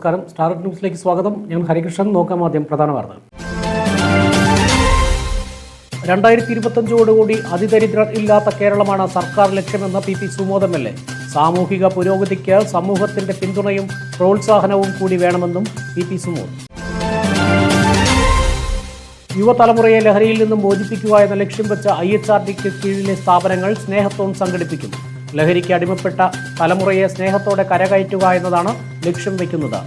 നമസ്കാരം. സ്റ്റാർ ന്യൂസിലേക്ക് സ്വാഗതം. ഞാൻ ഹരികൃഷ്ണൻ. നോക്കാം ആദ്യം പ്രധാന വാർത്ത. രണ്ടായിരത്തി ഇരുപത്തഞ്ചോടുകൂടി അതിദരിദ്രർ ഇല്ലാത്ത കേരളമാണ് സർക്കാർ ലക്ഷ്യമെന്ന P P Sumod L A. സാമൂഹിക പുരോഗതിക്ക് സമൂഹത്തിന്റെ പിന്തുണയും പ്രോത്സാഹനവും കൂടി വേണമെന്നും പി പി സുമോദ്. യുവതലമുറയെ ലഹരിയിൽ നിന്നും മോചിപ്പിക്കുക എന്ന ലക്ഷ്യം വെച്ച ഐ എച്ച് ആർ ഡിക്ക് കീഴിലെ സ്ഥാപനങ്ങൾ സ്നേഹത്തോൺ സംഘടിപ്പിക്കും ലഹരിക്ക് അടിമപ്പെട്ട തലമുറയെ സ്നേഹത്തോടെ കരകയറ്റുക എന്നതാണ് ലക്ഷ്യം വയ്ക്കുന്നത്.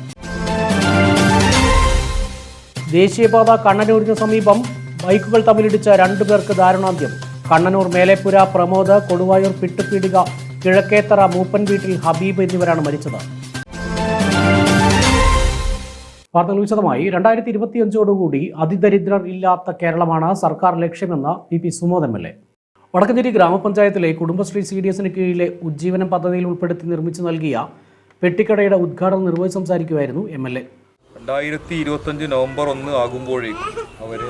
ദേശീയപാത കണ്ണനൂരിന് സമീപം ബൈക്കുകൾ തമ്മിലിടിച്ച രണ്ടു പേർക്ക് ദാരുണാന്ത്യം. കണ്ണനൂർ മേലേപ്പുര പ്രമോദ് കൊടുവായൂർ പിട്ടുപീടിക കിഴക്കേത്തറ മൂപ്പൻ വീട്ടിൽ ഹബീബ് എന്നിവരാണ് മരിച്ചത്. വാർത്തകൾ വിശദമായി. രണ്ടായിരത്തി ഇരുപത്തിയഞ്ചോടുകൂടി അതിദരിദ്രർ ഇല്ലാത്ത കേരളമാണ് സർക്കാർ ലക്ഷ്യമെന്ന് P P Sumod M L A. Vadakkanchery ഗ്രാമപഞ്ചായത്തിലെ കുടുംബശ്രീ സി ഡി എസിന് കീഴിലെ ഉജ്ജീവനം പദ്ധതിയിൽ ഉൾപ്പെടുത്തി നിർമ്മിച്ചു നൽകിയ പെട്ടിക്കടയുടെ ഉദ്ഘാടനം നിർവഹിച്ച് സംസാരിക്കുമായിരുന്നു എം എൽ എ. രണ്ടായിരത്തി ഇരുപത്തഞ്ച് നവംബർ ഒന്ന് ആകുമ്പോഴേക്കും അവരെ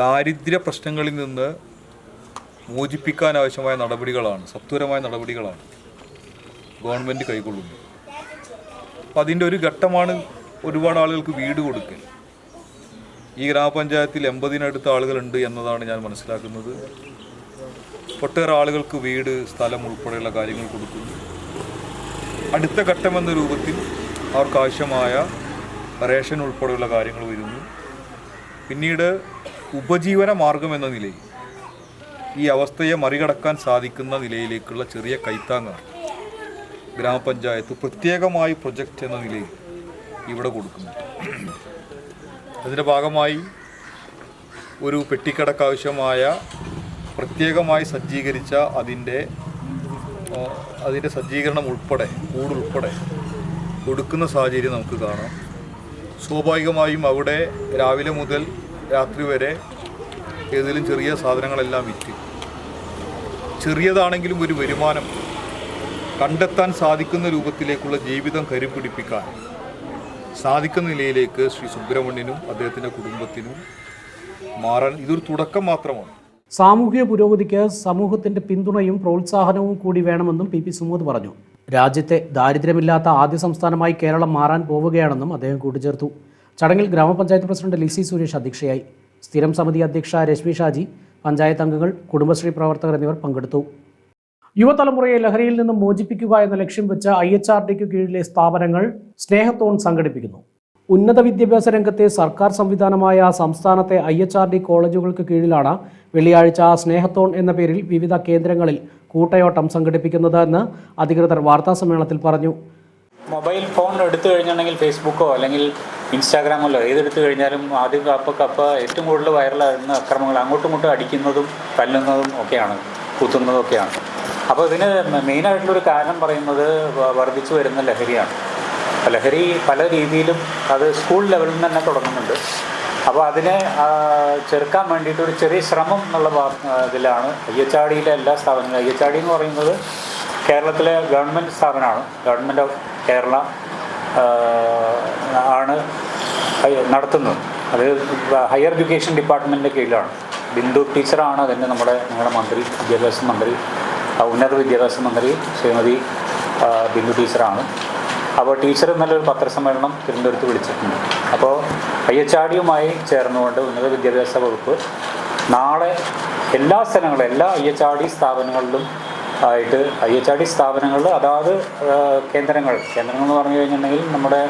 ദാരിദ്ര്യ പ്രശ്നങ്ങളിൽ നിന്ന് മോചിപ്പിക്കാൻ ആവശ്യമായ നടപടികളാണ് സത്വരമായ നടപടികളാണ് ഗവൺമെന്റ് കൈക്കൊള്ളുന്നത്. അപ്പം അതിന്റെ ഒരു ഘട്ടമാണ് ഒരുപാട് ആളുകൾക്ക് വീട് കൊടുക്കൽ. ഈ ഗ്രാമപഞ്ചായത്തിൽ എൺപതിനടുത്ത് ആളുകളുണ്ട് എന്നതാണ് ഞാൻ മനസ്സിലാക്കുന്നത്. ഒട്ടേറെ ആളുകൾക്ക് വീട് സ്ഥലം ഉൾപ്പെടെയുള്ള കാര്യങ്ങൾ കൊടുക്കുന്നു. അടുത്ത ഘട്ടം എന്ന രൂപത്തിൽ അവർക്ക് ആവശ്യമായ റേഷൻ ഉൾപ്പെടെയുള്ള കാര്യങ്ങൾ വരുന്നു. പിന്നീട് ഉപജീവന മാർഗം എന്ന നിലയിൽ ഈ അവസ്ഥയെ മറികടക്കാൻ സാധിക്കുന്ന നിലയിലേക്കുള്ള ചെറിയ കൈത്താങ്ങാണ് ഗ്രാമപഞ്ചായത്ത് പ്രത്യേകമായി പ്രൊജക്റ്റ് എന്ന നിലയിൽ ഇവിടെ കൊടുക്കുന്നു അതിന്റെ ഭാഗമായി ഒരു പെട്ടിക്കടക്കാവശ്യമായ പ്രത്യേകമായി സജ്ജീകരിച്ച അതിന്റെ അതിന്റെ സജ്ജീകരണം ഉൾപ്പെടെ കൂടുൾപ്പെടെ കൊടുക്കുന്ന സാഹചര്യം നമുക്ക് കാണാം. സ്വാഭാവികമായും അവിടെ രാവിലെ മുതൽ രാത്രി വരെ ഏതെങ്കിലും ചെറിയ സാധനങ്ങളെല്ലാം വിറ്റ്. ചെറിയതാണെങ്കിലും ഒരു വരുമാനം കണ്ടെത്താൻ സാധിക്കുന്ന രൂപത്തിലേക്കുള്ള ജീവിതം കരുപിടിപ്പിക്കാൻ സാധിക്കുന്ന നിലയിലേക്ക് ശ്രീ സുബ്രഹ്മണ്യനും അദ്ദേഹത്തിന്റെ കുടുംബത്തിനും മാറാൻ ഇതൊരു തുടക്കം മാത്രമാണ്. സാമൂഹിക പുരോഗതിക്ക് സമൂഹത്തിന്റെ പിന്തുണയും പ്രോത്സാഹനവും കൂടി വേണമെന്നും പി പി സുമോദ് പറഞ്ഞു. രാജ്യത്തെ ദാരിദ്ര്യമില്ലാത്ത ആദ്യ സംസ്ഥാനമായി കേരളം മാറാൻ പോവുകയാണെന്നും അദ്ദേഹം കൂട്ടിച്ചേർത്തു. ചടങ്ങിൽ ഗ്രാമപഞ്ചായത്ത് പ്രസിഡന്റ് ലിസി സുരേഷ് അധ്യക്ഷയായി. സ്ഥിരം സമിതി അധ്യക്ഷ രശ്മി ഷാജി പഞ്ചായത്ത് അംഗങ്ങൾ കുടുംബശ്രീ പ്രവർത്തകർ എന്നിവർ പങ്കെടുത്തു. യുവതലമുറയെ ലഹരിയിൽ നിന്നും മോചിപ്പിക്കുക എന്ന ലക്ഷ്യം വെച്ച് ഐ എച്ച് ആർ ഡിക്ക് കീഴിലെ സ്ഥാപനങ്ങൾ സ്നേഹത്തോൺ സംഘടിപ്പിക്കുന്നു. ഉന്നത വിദ്യാഭ്യാസ രംഗത്തെ സർക്കാർ സംവിധാനമായ സംസ്ഥാനത്തെ ഐ എച്ച് ആർ ഡി കോളേജുകൾക്ക് കീഴിലാണ് വെള്ളിയാഴ്ച സ്നേഹത്തോൺ എന്ന പേരിൽ വിവിധ കേന്ദ്രങ്ങളിൽ കൂട്ടയോട്ടം സംഘടിപ്പിക്കുന്നത് എന്ന് അധികൃതർ വാർത്താസമ്മേളനത്തിൽ പറഞ്ഞു. മൊബൈൽ ഫോൺ എടുത്തു കഴിഞ്ഞിട്ടുണ്ടെങ്കിൽ ഫേസ്ബുക്കോ അല്ലെങ്കിൽ ഇൻസ്റ്റാഗ്രാമല്ലോ ഏതെടുത്തു കഴിഞ്ഞാലും ആദ്യം കപ്പ കപ്പ ഏറ്റവും കൂടുതൽ വൈറലാകുന്ന അക്രമങ്ങൾ അങ്ങോട്ടും ഇങ്ങോട്ടും അടിക്കുന്നതും തല്ലുന്നതും ഒക്കെയാണ് കുത്തുന്നതും ഒക്കെയാണ്. അപ്പോൾ ഇതിന് മെയിനായിട്ടുള്ളൊരു കാരണം പറയുന്നത് വർദ്ധിച്ചു വരുന്ന ലഹരിയാണ്. ലഹരി പല രീതിയിലും അത് സ്കൂൾ ലെവലിൽ നിന്ന് തന്നെ തുടങ്ങുന്നുണ്ട്. അപ്പോൾ അതിനെ ചെറുക്കാൻ വേണ്ടിയിട്ട് ഒരു ചെറിയ ശ്രമം എന്നുള്ള ഇതിലാണ് ഡിയിലെ എല്ലാ സ്ഥാപനങ്ങളും. ഡി എന്ന് പറയുന്നത് കേരളത്തിലെ ഗവൺമെന്റ് സ്ഥാപനമാണ്. ഗവൺമെന്റ് ഓഫ് കേരള ആണ് നടത്തുന്നത്. അത് ഹയർ എഡ്യൂക്കേഷൻ ഡിപ്പാർട്ട്മെന്റിന്റെ കീഴിലാണ്. ബിന്ദു ടീച്ചറാണ് അതിന്റെ നമ്മുടെ ഞങ്ങളുടെ മന്ത്രി വിദ്യാഭ്യാസ മന്ത്രി. ഉന്നത വിദ്യാഭ്യാസ മന്ത്രി ശ്രീമതി ബിന്ദു ടീച്ചറാണ്. അപ്പോൾ ടീച്ചർ ഇന്നലെ ഒരു പത്രസമ്മേളനം തിരുവനന്തപുരത്ത് വിളിച്ചിട്ടുണ്ട്. അപ്പോൾ ഐ എച്ച് ആർ ഡിയുമായി ചേർന്നുകൊണ്ട് ഉന്നത വിദ്യാഭ്യാസ വകുപ്പ് നാളെ എല്ലാ സ്ഥലങ്ങളും എല്ലാ ഐ എച്ച് ആർ ഡി സ്ഥാപനങ്ങളിലും ആയിട്ട് ഐ എച്ച് ആർ ഡി സ്ഥാപനങ്ങളിൽ അതാത് കേന്ദ്രങ്ങൾ കേന്ദ്രങ്ങൾ എന്ന് പറഞ്ഞു കഴിഞ്ഞിട്ടുണ്ടെങ്കിൽ നമ്മുടെ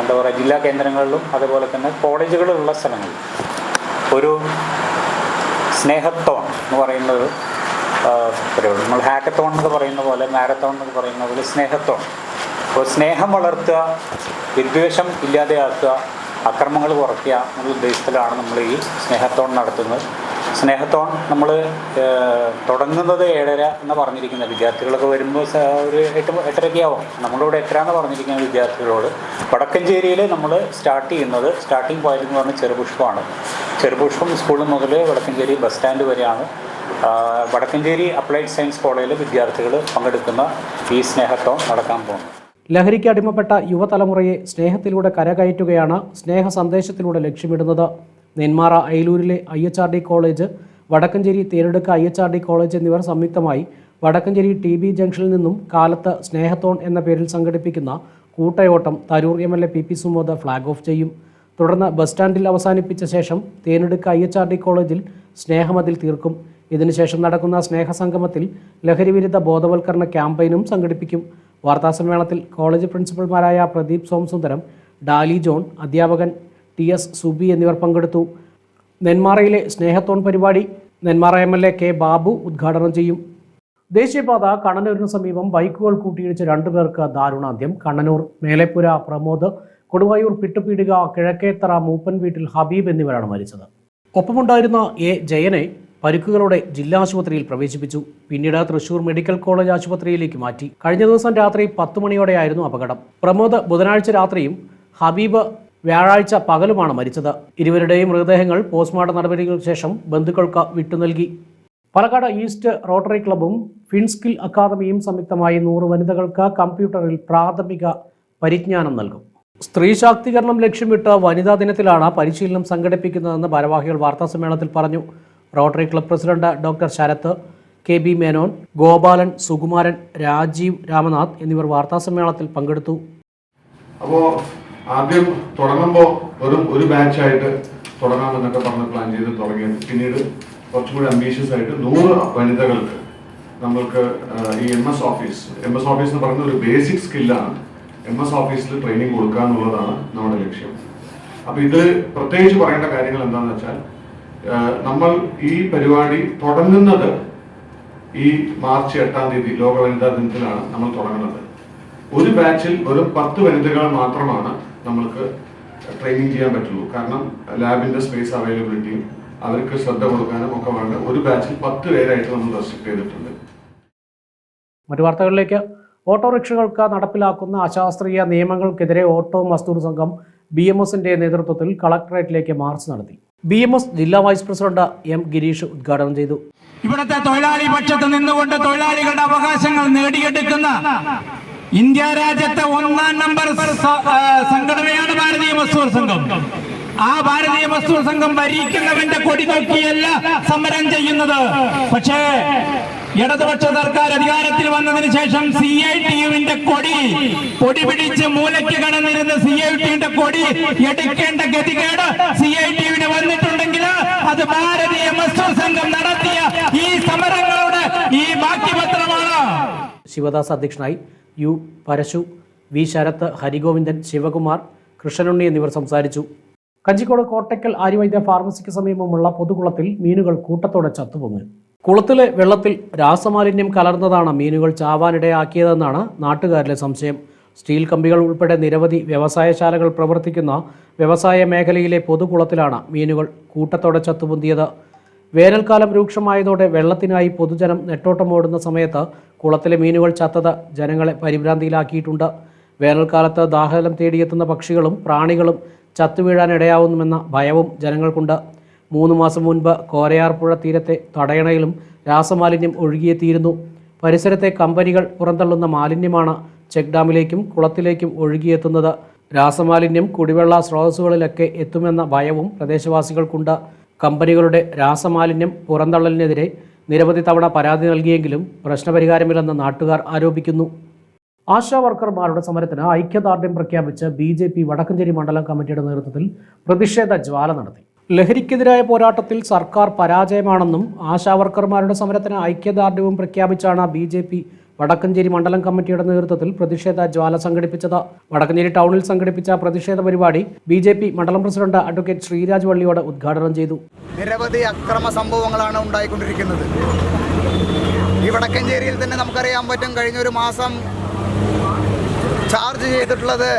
എന്താ പറയുക ജില്ലാ കേന്ദ്രങ്ങളിലും അതുപോലെ തന്നെ കോളേജുകളിലുള്ള സ്ഥലങ്ങളിൽ. ഒരു സ്നേഹത്തോൺ എന്ന് പറയുന്നത് പരിപാടി നമ്മൾ ഹാക്കത്തോൺ എന്നൊക്കെ പറയുന്ന പോലെ മാരത്തോൺ എന്നൊക്കെ പറയുന്ന പോലെ സ്നേഹത്തോൺ അപ്പോൾ സ്നേഹം വളർത്തുക വിദ്വേഷം ഇല്ലാതെയാക്കുക അക്രമങ്ങൾ കുറയ്ക്കുക എന്നുള്ള ഉദ്ദേശത്തിലാണ് നമ്മൾ ഈ സ്നേഹത്തോൺ നടത്തുന്നത്. സ്നേഹത്തോൺ നമ്മൾ തുടങ്ങുന്നത് ഏഴര എന്ന് പറഞ്ഞിരിക്കുന്നത് വിദ്യാർത്ഥികളൊക്കെ വരുമ്പോൾ ഒരു എട്ട് എട്ടരക്കാവും നമ്മളിവിടെ നമ്മളിവിടെ എട്ടരാന്ന് പറഞ്ഞിരിക്കുന്ന വിദ്യാർത്ഥികളോട് വടക്കഞ്ചേരിയിൽ നമ്മൾ സ്റ്റാർട്ട് ചെയ്യുന്നത് സ്റ്റാർട്ടിംഗ് പോയിന്റ് എന്ന് പറഞ്ഞാൽ ചെറുപുഷ്പമാണ്. ചെറുപുഷ്പം സ്കൂൾ മുതൽ വടക്കഞ്ചേരി ബസ് സ്റ്റാൻഡ് വരെയാണ്. വടക്കഞ്ചേരി അപ്ലൈഡ് സയൻസ് കോളേജിലെ വിദ്യാർത്ഥികൾ പങ്കെടുക്കുന്ന ഈ സ്നേഹത്തോൺ നടക്കാൻ പോകുന്നു. ലഹരിക്ക് അടിമപ്പെട്ട യുവതലമുറയെ സ്നേഹത്തിലൂടെ കരകയറ്റുകയാണ് സ്നേഹ സന്ദേശത്തിലൂടെ ലക്ഷ്യമിടുന്നത്. Nenmara അയലൂരിലെ I H R D college Vadakkanchery Theredukka I H R D college എന്നിവർ സംയുക്തമായി വടക്കഞ്ചേരി ടി ബി ജംഗ്ഷനിൽ നിന്നും കാലത്ത് സ്നേഹത്തോൺ എന്ന പേരിൽ സംഘടിപ്പിക്കുന്ന കൂട്ടയോട്ടം Tarur M L A P P Sumod flag off ചെയ്യും. തുടർന്ന് ബസ് സ്റ്റാൻഡിൽ അവസാനിപ്പിച്ച ശേഷം Thenedukka I H R D കോളേജിൽ സ്നേഹമതിൽ തീർക്കും. ഇതിനുശേഷം നടക്കുന്ന സ്നേഹസംഗമത്തിൽ ലഹരിവിരുദ്ധ ബോധവൽക്കരണ ക്യാമ്പയിനും സംഘടിപ്പിക്കും. വാർത്താസമ്മേളനത്തിൽ കോളേജ് പ്രിൻസിപ്പൽമാരായ പ്രദീപ് സോംസുന്ദരം ഡാലി ജോൺ അധ്യാപകൻ ടി എസ് സുബി എന്നിവർ പങ്കെടുത്തു. നെന്മാറയിലെ സ്നേഹത്തോൺ പരിപാടി Nenmara M L A K Babu ഉദ്ഘാടനം ചെയ്യും. ദേശീയപാത കണ്ണനൂരിന് സമീപം ബൈക്കുകൾ കൂട്ടിയിടിച്ച് രണ്ടുപേർക്ക് ദാരുണാന്ത്യം. കണ്ണനൂർ മേലെപ്പുര പ്രമോദ് കൊടുവായൂർ പിട്ടുപീടിക കിഴക്കേത്തറ മൂപ്പൻ വീട്ടിൽ ഹബീബ് എന്നിവരാണ് മരിച്ചത്. ഒപ്പമുണ്ടായിരുന്ന എ ജയനെ പരിക്കുകളോടെ ജില്ലാ ആശുപത്രിയിൽ പ്രവേശിപ്പിച്ചു. പിന്നീട് തൃശൂർ മെഡിക്കൽ കോളേജ് ആശുപത്രിയിലേക്ക് മാറ്റി. കഴിഞ്ഞ ദിവസം രാത്രി പത്ത് മണിയോടെയായിരുന്നു അപകടം. പ്രമോദ് ബുധനാഴ്ച രാത്രിയും ഹബീബ് വ്യാഴാഴ്ച പകലുമാണ് മരിച്ചത്. ഇരുവരുടെയും മൃതദേഹങ്ങൾ പോസ്റ്റ്മോർട്ടം നടപടികൾക്ക് ശേഷം ബന്ധുക്കൾക്ക് വിട്ടുനൽകി പാലക്കാട് ഈസ്റ്റ് റോട്ടറി ക്ലബും ഫിൻസ്കിൽ അക്കാദമിയും സംയുക്തമായി നൂറ് വനിതകൾക്ക് കമ്പ്യൂട്ടറിൽ പ്രാഥമിക പരിജ്ഞാനം നൽകും. സ്ത്രീ ശാക്തീകരണം ലക്ഷ്യമിട്ട് വനിതാ ദിനത്തിലാണ് പരിശീലനം സംഘടിപ്പിക്കുന്നതെന്ന് ഭാരവാഹികൾ വാർത്താസമ്മേളനത്തിൽ പറഞ്ഞു. Rotary club president doctor Sarath K B Menon Gopalan Sukumaran Rajeev Ramanath എന്നിവർ വാർത്താസമ്മേളനത്തിൽ പങ്കെടുത്തു. അപ്പോ ആദ്യം തുടങ്ങുമ്പോൾ വെറും ഒരു ബാച്ച് ആയിട്ട് തുടങ്ങാമെന്നൊക്കെ പറഞ്ഞ് പ്ലാൻ ചെയ്ത് തുടങ്ങിയത്. പിന്നീട് കുറച്ചുകൂടി അംബീഷ്യസ് ആയിട്ട് നൂറ് വനിതകൾക്ക് നമ്മൾക്ക് ഈ M S office M S office എന്ന് പറയുന്ന ഒരു ബേസിക് സ്കില്ലാണ് എം എസ് ഓഫീസിൽ ട്രെയിനിങ് കൊടുക്കുക എന്നുള്ളതാണ് നമ്മുടെ ലക്ഷ്യം. അപ്പൊ ഇത് പ്രത്യേകിച്ച് പറയേണ്ട കാര്യങ്ങൾ എന്താണെന്ന് വെച്ചാൽ നമ്മൾ ഈ പരിപാടി തുടങ്ങുന്നത് ഈ മാർച്ച് എട്ടാം തീയതി ലോക വനിതാ ദിനത്തിലാണ് നമ്മൾ തുടങ്ങുന്നത്. ഒരു ബാച്ചിൽ ഒരു പത്ത് വനിതകൾ മാത്രമാണ് നമ്മൾക്ക് ട്രെയിനിങ് ചെയ്യാൻ പറ്റുള്ളൂ. കാരണം ലാബിന്റെ സ്പേസ് അവൈലബിലിറ്റിയും അവർക്ക് ശ്രദ്ധ കൊടുക്കാനും ഒക്കെ വേണ്ട ഒരു ബാച്ചിൽ പത്ത് പേരായിട്ട് നമ്മൾ റെസ്ട്രിക്ട് ചെയ്തിട്ടുണ്ട്. മറ്റു വാർത്തകളിലേക്ക്. ഓട്ടോറിക്ഷകൾക്ക് നടപ്പിലാക്കുന്ന അശാസ്ത്രീയ നിയമങ്ങൾക്കെതിരെ ഓട്ടോ മസ്ദൂർ സംഘം ബി എം എസിന്റെ നേതൃത്വത്തിൽ കളക്ടറേറ്റിലേക്ക് മാർച്ച് നടത്തി. ബി എം എസ് ജില്ലാ വൈസ് പ്രസിഡന്റ് എം ഗിരീഷ് ഉദ്ഘാടനം ചെയ്തു. ഇവിടുത്തെ തൊഴിലാളി പക്ഷത്ത് നിന്നുകൊണ്ട് തൊഴിലാളികളുടെ അവകാശങ്ങൾ നേടിയെടുക്കുന്ന ഇന്ത്യ രാജ്യത്തെ ഒന്നാം നമ്പർ സംഘടനയാണ് ഭാരതീയ മസ്തൂർ സംഘം. ആ ഭാരതീയ മസ്തൂർ സംഘം ഭരിക്കുന്നവന്റെ കൊടി നോക്കിയല്ല സമരം ചെയ്യുന്നത്. പക്ഷേ ഇടതുപക്ഷ സർക്കാർ അധികാരത്തിൽ വന്നതിന് ശേഷം സി ഐ ടി യുവിന്റെ കൊടി പൊടി പിടിച്ച് മൂലയ്ക്ക് കടന്നിരുന്ന സി ഐ ടിയുടെ കൊടി എടുക്കേണ്ട ഗതികേട് സി ഐ ടി യുവിന് വന്നിട്ടുണ്ടെങ്കിൽ അത് ഭാരതീയ മസ്റ്റർ സംഘം നടത്തിയ ഈ സമരങ്ങളുടെ ഈ ബാക്കി പത്രമാണ് ശിവദാസ് അധ്യക്ഷനായി യു പരശു വി ശരത്ത് ഹരിഗോവിന്ദൻ ശിവകുമാർ കൃഷ്ണനുണ്ണി എന്നിവർ സംസാരിച്ചു. കഞ്ചിക്കോട് കോട്ടയ്ക്കൽ ആര്യവൈദ്യ ഫാർമസിക്ക് സമീപമുള്ള പൊതുകുളത്തിൽ മീനുകൾ കൂട്ടത്തോടെ ചത്തുപൊങ്ങി. കുളത്തിലെ വെള്ളത്തിൽ രാസമാലിന്യം കലർന്നതാണ് മീനുകൾ ചാവാനിടയാക്കിയതെന്നാണ് നാട്ടുകാരിലെ സംശയം. സ്റ്റീൽ കമ്പികൾ ഉൾപ്പെടെ നിരവധി വ്യവസായശാലകൾ പ്രവർത്തിക്കുന്ന വ്യവസായ മേഖലയിലെ പൊതുകുളത്തിലാണ് മീനുകൾ കൂട്ടത്തോടെ ചത്തുപൊന്തിയത്. വേനൽക്കാലം രൂക്ഷമായതോടെ വെള്ളത്തിനായി പൊതുജനം നെട്ടോട്ടമോടുന്ന സമയത്ത് കുളത്തിലെ മീനുകൾ ചത്തത് ജനങ്ങളെ പരിഭ്രാന്തിയിലാക്കിയിട്ടുണ്ട്. വേനൽക്കാലത്ത് ദാഹലം തേടിയെത്തുന്ന പക്ഷികളും പ്രാണികളും ചത്തുവീഴാനിടയാവുന്നുമെന്ന ഭയവും ജനങ്ങൾക്കുണ്ട്. മൂന്ന് മാസം മുൻപ് കോരയാർപ്പുഴ തീരത്തെ തടയണയിലും രാസമാലിന്യം ഒഴുകിയെത്തിയിരുന്നു. പരിസരത്തെ കമ്പനികൾ പുറന്തള്ളുന്ന മാലിന്യമാണ് ചെക്ക് ഡാമിലേക്കും കുളത്തിലേക്കും ഒഴുകിയെത്തുന്നത്. രാസമാലിന്യം കുടിവെള്ള സ്രോതസ്സുകളിലൊക്കെ എത്തുമെന്ന ഭയവും പ്രദേശവാസികൾക്കുണ്ട്. കമ്പനികളുടെ രാസമാലിന്യം പുറന്തള്ളലിനെതിരെ നിരവധി തവണ പരാതി നൽകിയെങ്കിലും പ്രശ്നപരിഹാരമില്ലെന്ന് നാട്ടുകാർ ആരോപിക്കുന്നു. ആശാ വർക്കർമാരുടെ സമരത്തിന് ഐക്യദാർഢ്യം പ്രഖ്യാപിച്ച് ബി ജെ പി വടക്കഞ്ചേരി മണ്ഡലം കമ്മിറ്റിയുടെ നേതൃത്വത്തിൽ പ്രതിഷേധ ജ്വാല നടത്തി. ലഹരിക്കെതിരായ പോരാട്ടത്തിൽ സർക്കാർ പരാജയമാണെന്നും ആശാവർക്കർമാരുടെ സമരത്തിന് ഐക്യദാർഢ്യവും പ്രഖ്യാപിച്ചാണ് ബി ജെ പി വടക്കഞ്ചേരി മണ്ഡലം കമ്മിറ്റിയുടെ നേതൃത്വത്തിൽ പ്രതിഷേധ ജ്വാല സംഘടിപ്പിച്ചത്. വടക്കഞ്ചേരി ടൗണിൽ സംഘടിപ്പിച്ച പ്രതിഷേധ പരിപാടി ബി ജെ പി മണ്ഡലം പ്രസിഡന്റ് അഡ്വക്കേറ്റ് ശ്രീരാജ് വള്ളിയോട് ഉദ്ഘാടനം ചെയ്തു. നിരവധി അക്രമ സംഭവങ്ങളാണ് ഉണ്ടായിക്കൊണ്ടിരിക്കുന്നത്. ഈ വടക്കഞ്ചേരിയിൽ തന്നെ നമുക്കറിയാൻ പറ്റും കഴിഞ്ഞ ഒരു മാസം ചാർജ് ചെയ്തിട്ടുള്ളത്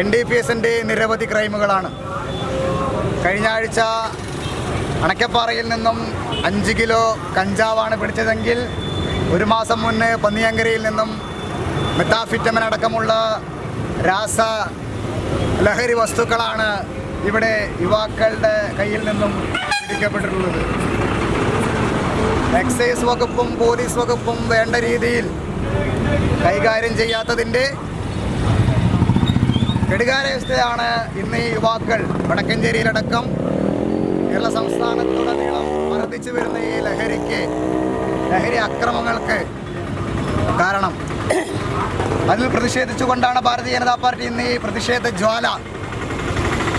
എൻ ഡി പി എസിന്റെ നിരവധി ക്രൈമുകളാണ്. കഴിഞ്ഞ ആഴ്ച അണക്കപ്പാറയിൽ നിന്നും അഞ്ച് കിലോ കഞ്ചാവാണ് പിടിച്ചതെങ്കിൽ ഒരു മാസം മുന്നേ പന്നിയങ്കരയിൽ നിന്നും മെത്താഫിറ്റമൻ അടക്കമുള്ള രാസ ലഹരി വസ്തുക്കളാണ് ഇവിടെ യുവാക്കളുടെ കയ്യിൽ നിന്നും പിടിക്കപ്പെട്ടിട്ടുള്ളത്. എക്സൈസ് വകുപ്പും പോലീസ് വകുപ്പും വേണ്ട രീതിയിൽ കൈകാര്യം ചെയ്യാത്തതിന്റെ കെടുകാര്യവസ്ഥയാണ് ഇന്ന് ഈ യുവാക്കൾ വടക്കഞ്ചേരിയിലടക്കം കേരള സംസ്ഥാനത്തുടനീളം വർദ്ധിച്ചു വരുന്ന ഈ ലഹരിക്ക് ലഹരി അക്രമങ്ങൾക്ക് കാരണം. അതിൽ പ്രതിഷേധിച്ചുകൊണ്ടാണ് ഭാരതീയ ജനതാ പാർട്ടി ഇന്ന് ഈ പ്രതിഷേധ ജ്വാല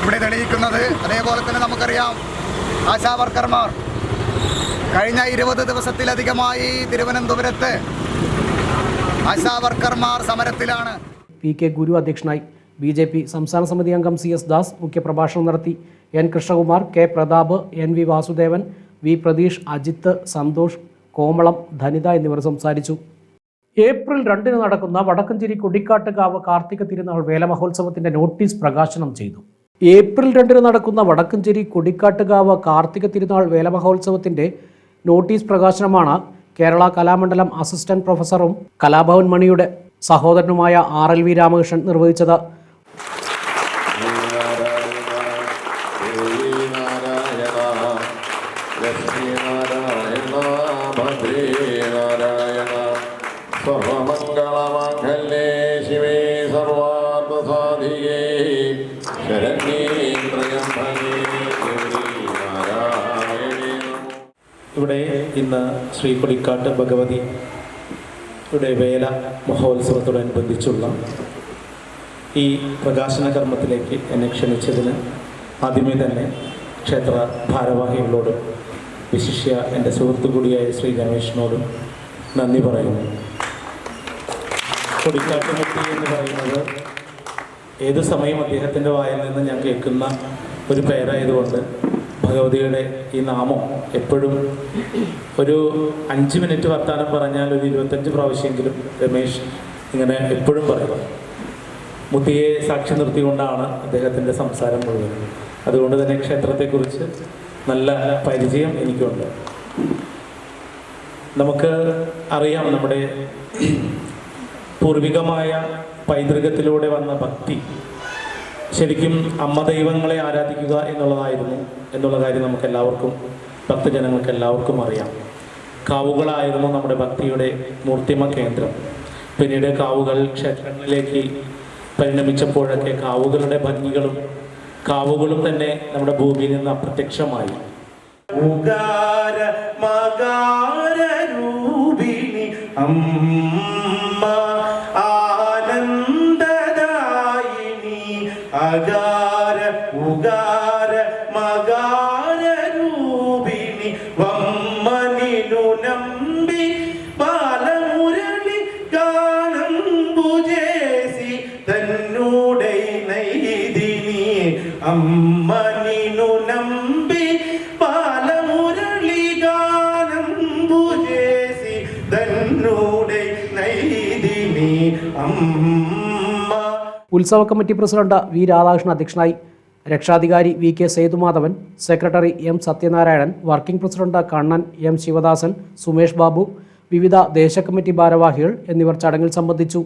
ഇവിടെ തെളിയിക്കുന്നത്. അതേപോലെ തന്നെ നമുക്കറിയാം ആശാവർക്കർമാർ കഴിഞ്ഞ ഇരുപത് ദിവസത്തിലധികമായി തിരുവനന്തപുരത്ത് ആശാവർക്കർമാർ സമരത്തിലാണ്. പി കെ ഗുരു അധ്യക്ഷനായി ബി ജെ പി സംസ്ഥാന സമിതി അംഗം സി എസ് ദാസ് മുഖ്യപ്രഭാഷണം നടത്തി N Krishnakumar K Prathap N V Vasudevan V Pratheesh Ajith Santhosh Komalam Dhanitha എന്നിവർ സംസാരിച്ചു. ഏപ്രിൽ രണ്ടിന് നടക്കുന്ന വടക്കഞ്ചേരി കൊടിക്കാട്ടുകാവ് കാർത്തിക തിരുനാൾ വേല മഹോത്സവത്തിന്റെ നോട്ടീസ് പ്രകാശനം ചെയ്തു. ഏപ്രിൽ രണ്ടിന് നടക്കുന്ന വടക്കഞ്ചേരി കൊടിക്കാട്ടുകാവ് കാർത്തിക തിരുനാൾ വേല മഹോത്സവത്തിന്റെ നോട്ടീസ് പ്രകാശനമാണ് കേരള കലാമണ്ഡലം അസിസ്റ്റന്റ് പ്രൊഫസറും കലാഭവൻ മണിയുടെ സഹോദരനുമായ ആർ എൽ വി രാമകൃഷ്ണൻ നിർവഹിച്ചത്. ഇവിടെ ഇന്ന് ശ്രീ കൊടിക്കാട്ട് ഭഗവതി യുടെ വേല മഹോത്സവത്തോടനുബന്ധിച്ചുള്ള ഈ പ്രകാശന കർമ്മത്തിലേക്ക് എന്നെ ക്ഷണിച്ചതിന് ആദ്യമേ തന്നെ ക്ഷേത്ര ഭാരവാഹികളോടും വിശിഷ്യ എന്റെ സുഹൃത്തു കൂടിയായ ശ്രീ രമേഷിനോടും നന്ദി പറയുന്നു. കൊടിക്കാട്ട് മുക്തി എന്ന് പറയുന്നത് ഏത് സമയം അദ്ദേഹത്തിന്റെ വായിൽ നിന്ന് ഞാൻ കേൾക്കുന്ന ഒരു പേരായതുകൊണ്ട് ഭഗവതിയുടെ ഈ നാമം എപ്പോഴും ഒരു അഞ്ച് മിനിറ്റ് വർത്താനം പറഞ്ഞാൽ ഒരു ഇരുപത്തഞ്ച് പ്രാവശ്യമെങ്കിലും രമേശ് ഇങ്ങനെ എപ്പോഴും പറയുക മുത്തിയെ സാക്ഷി നിർത്തിക്കൊണ്ടാണ് അദ്ദേഹത്തിന്റെ സംസാരം മുഴുവൻ അതുകൊണ്ട് തന്നെ ക്ഷേത്രത്തെക്കുറിച്ച് നല്ല പരിചയം എനിക്കുണ്ട്. നമുക്ക് അറിയാം നമ്മുടെ പൂർവികമായ പൈതൃകത്തിലൂടെ വന്ന ഭക്തി. ശരിക്കും അമ്മ ദൈവങ്ങളെ ആരാധിക്കുക എന്നുള്ളതായിരുന്നു എന്നുള്ള കാര്യം നമുക്ക് എല്ലാവർക്കും ഭക്തജനങ്ങൾക്ക് എല്ലാവർക്കും അറിയാം. കാവുകളായിരുന്നു നമ്മുടെ ഭക്തിയുടെ മൂർത്തിമ കേന്ദ്രം. പിന്നീട് കാവുകൾ ക്ഷേത്രങ്ങളിലേക്ക് പരിണമിച്ചപ്പോഴൊക്കെ കാവുകളുടെ ഭംഗികളും കാവുകളും തന്നെ നമ്മുടെ ഭൂമിയിൽ നിന്ന് അപ്രത്യക്ഷമായി. അമ്മ ഉത്സവ കമ്മിറ്റി പ്രസിഡന്റ് വി രാധാകൃഷ്ണൻ അധ്യക്ഷനായി രക്ഷാധികാരി V K Sethumadhavan secretary M Sathyanarayanan working president Kannan M Sivadasan Sumesh Babu വിവിധ ദേശ കമ്മിറ്റി ഭാരവാഹികൾ എന്നിവർ ചടങ്ങിൽ സംബന്ധിച്ചു.